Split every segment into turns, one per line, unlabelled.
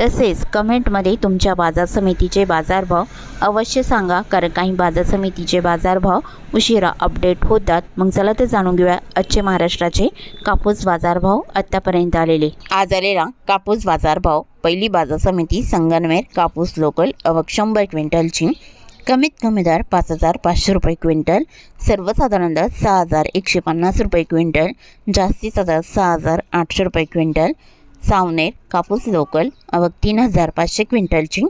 तसेच कमेंटमध्ये तुमच्या बाजार समितीचे बाजारभाव अवश्य सांगा कारण काही बाजार समितीचे बाजारभाव उशिरा अपडेट होतात. मग चला तर जाणून घेऊया आजचे महाराष्ट्राचे कापूस बाजारभाव आत्तापर्यंत आलेले. आज आलेला कापूस बाजारभाव पहिली बाजार समिती संगनमेर कापूस लोकल अवक शंभर क्विंटलची कमीत कमी दर पाच हजार पाचशे रुपये क्विंटल सर्वसाधारण दर सहा हजार एकशे पन्नास रुपये क्विंटल जास्तीचा दर सहा हजार आठशे रुपये क्विंटल सावनेर कापूस लोकल आवक तीन हजार पाचशे क्विंटलची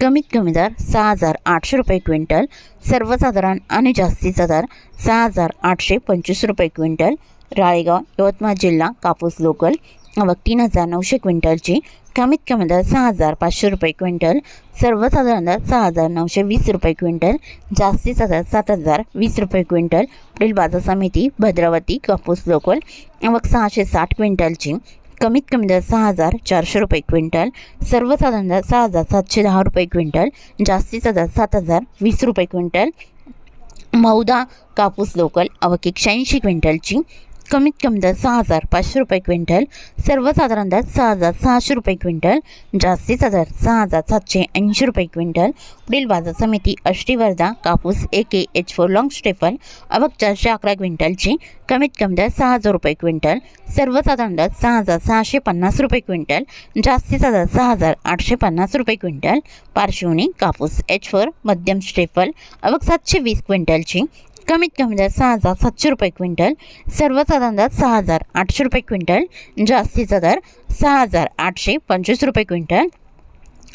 कमीत कमी दर सहा हजार आठशे रुपये क्विंटल सर्वसाधारण आणि जास्तीचा दर सहा हजार आठशे पंचवीस रुपये क्विंटल राळेगाव यवतमाळ जिल्हा कापूस लोकल आवक तीन हजार नऊशे क्विंटलची कमीत कमी दर सहा हजार पाचशे रुपये क्विंटल सर्वसाधारण दर सहा हजार नऊशे वीस रुपये क्विंटल जास्तीचा दर सात हजार वीस रुपये क्विंटल पुढील बाजार समिती भद्रावती कापूस लोकल अवक सहाशे साठ क्विंटलची कमीत कमी दर सहा हजार चारशे रुपये क्विंटल सर्वसाधारण दर सहा हजार सातशे दहा रुपये क्विंटल जास्तीचा दर सात हजार वीस रुपये क्विंटल मौदा कापूस लोकल अवक शहाऐंशी क्विंटलची कमीत कमी दर सहा हजार पाचशे रुपये क्विंटल सर्वसाधारण दर सहा हजार सहाशे रुपये क्विंटल जास्तीचा दर सहा हजार सातशे ऐंशी रुपये क्विंटल. पुढील बाजार समिती अष्टीवर्धा कापूस A K H four long staple अवक चारशे अकरा क्विंटलची कमीत कमी दर सहा हजार रुपये क्विंटल सर्वसाधारण दर सहा हजार सहाशे पन्नास रुपये क्विंटल जास्तीचा दर सहा हजार आठशे पन्नास रुपये क्विंटल. पार्श्वनी कापूस एच फोर मध्यम स्टेपल अवक सातशे वीस क्विंटलची कमीत कमी दर सहा हजार सातशे रुपये क्विंटल सर्वसाधारण दर सहा हजार आठशे रुपये क्विंटल जास्तीचा दर सहा हजार आठशे पंचवीस रुपये क्विंटल.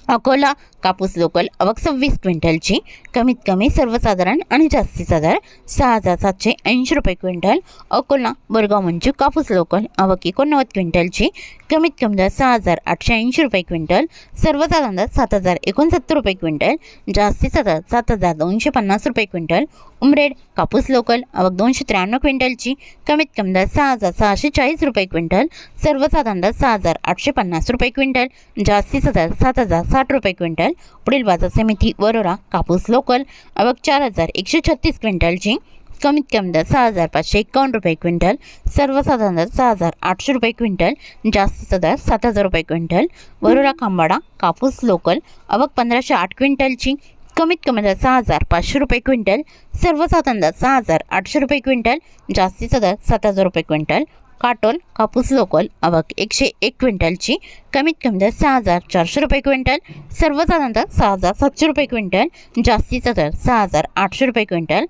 अकोला कापूस लोकल अवक सव्वीस क्विंटलची. कमीत कमी सर्वसाधारण आणि जास्तीचा दर सहा हजार सातशे ऐंशी रुपये क्विंटल. अकोला बोरगाव मंजू कापूस लोकल अवक एकोणनव्वद क्विंटलची. कमीत कमी दर सहा हजार आठशे ऐंशी रुपये क्विंटल. सर्वसाधारण दर सात हजार एकोणसत्तर रुपये क्विंटल. जास्तीचा दर सात हजार दोनशे पन्नास रुपये क्विंटल. उमरेड कापूस लोकल अवक दोनशे त्र्याण्णव क्विंटलची. कमीत कमी दर सहा हजार सहाशे चाळीस रुपये क्विंटल. सर्वसाधारण दर सहा हजार आठशे पन्नास रुपये क्विंटल. जास्तीचा दर सात हजार साठ रुपये क्विंटल पुढील बाजार समिती वरोरा कापूस लोकल अवक चार हजार एकशे छत्तीस क्विंटलची कमीत कमी दर सहा हजार पाचशे एकावन्न रुपये क्विंटल सर्वसाधारण दर सहा हजार आठशे रुपये क्विंटल जास्तीचा दर सात हजार रुपये क्विंटल. वरोरा खांबाडा कापूस लोकल अवक पंधराशे आठ क्विंटलची कमीत कमी दर सहा हजार पाचशे रुपये क्विंटल सर्वसाधारण दर सहा हजार आठशे रुपये क्विंटल जास्तीचा दर सात हजार रुपये क्विंटल. काटोल कापूस लोकल अवक एकशे एक क्विंटलची कमीत कमी दर सहा हजार चारशे रुपये क्विंटल सर्वसाधारण दर सहा हजार सातशे रुपये क्विंटल जास्तीचा दर सहा हजार आठशे रुपये क्विंटल.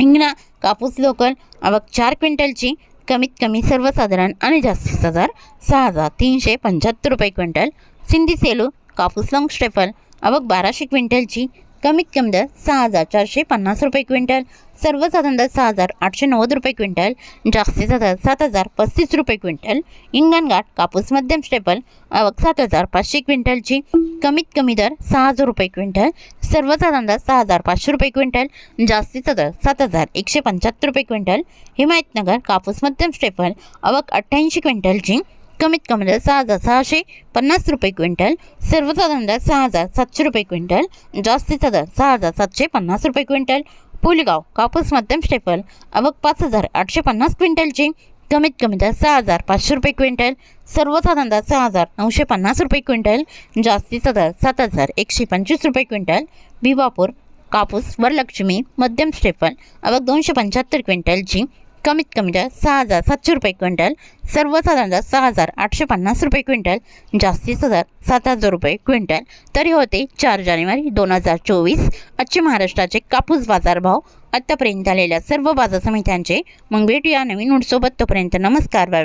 हिंगणा कापूस लोकल अवक चार क्विंटलची कमीत कमी सर्वसाधारण आणि जास्तीचा दर सहा हजार तीनशे पंच्याहत्तर रुपये क्विंटल. सिंधी सेलू कापूस लॉंग स्टेपल अवक बाराशे क्विंटलची कमीत कमी दर सहा हजार चारशे पन्नास रुपये क्विंटल. सर्वसाधारण दर सहा हजार आठशे नव्वद रुपये क्विंटल. जास्तीचा दर सात हजार पस्तीस रुपये क्विंटल. इंगणघाट कापूस मध्यम स्टेपल आवक सात हजार पाचशे क्विंटलची. कमीत कमी दर सहा हजार रुपये क्विंटल. सर्वसाधारण दर सहा हजार पाचशे रुपये क्विंटल. जास्तीचा दर सात हजार एकशे पंच्याहत्तर रुपये क्विंटल. हिमायतनगर कापूस मध्यम स्टेपल अवक अठ्ठ्याऐंशी क्विंटलची. कमीत कमी दर सहा हजार सहाशे पन्नास रुपये क्विंटल सर्वसाधारण दर सहा हजार सातशे रुपये क्विंटल जास्तीचा दर सहा हजार सातशे पन्नास रुपये क्विंटल पुलगाव कापूस मध्यम स्टेपल अवक पाच हजार आठशे पन्नास क्विंटलची कमीत कमी दर सहा हजार पाचशे रुपये क्विंटल सर्वसाधारण दर सहा हजार नऊशे पन्नास रुपये क्विंटल जास्तीचा दर सात हजार एकशे पंचवीस रुपये क्विंटल भिवापूर कापूस वरलक्ष्मी मध्यम स्टेपल अवक दोनशे पंच्याहत्तर क्विंटलची कमीत कमी दर सहा हजार सातशे रुपये क्विंटल सर्वसाधारण दर सहा हजार आठशे पन्नास रुपये क्विंटल जास्तीचा दर सात हजार रुपये क्विंटल. तरी होते चार जानेवारी दोन हजार चोवीस. आजचे महाराष्ट्राचे कापूस बाजारभाव आत्तापर्यंत आलेल्या सर्व बाजार समित्यांचे. मग भेटूया नवीन नोटसोबत तोपर्यंत नमस्कार बाय.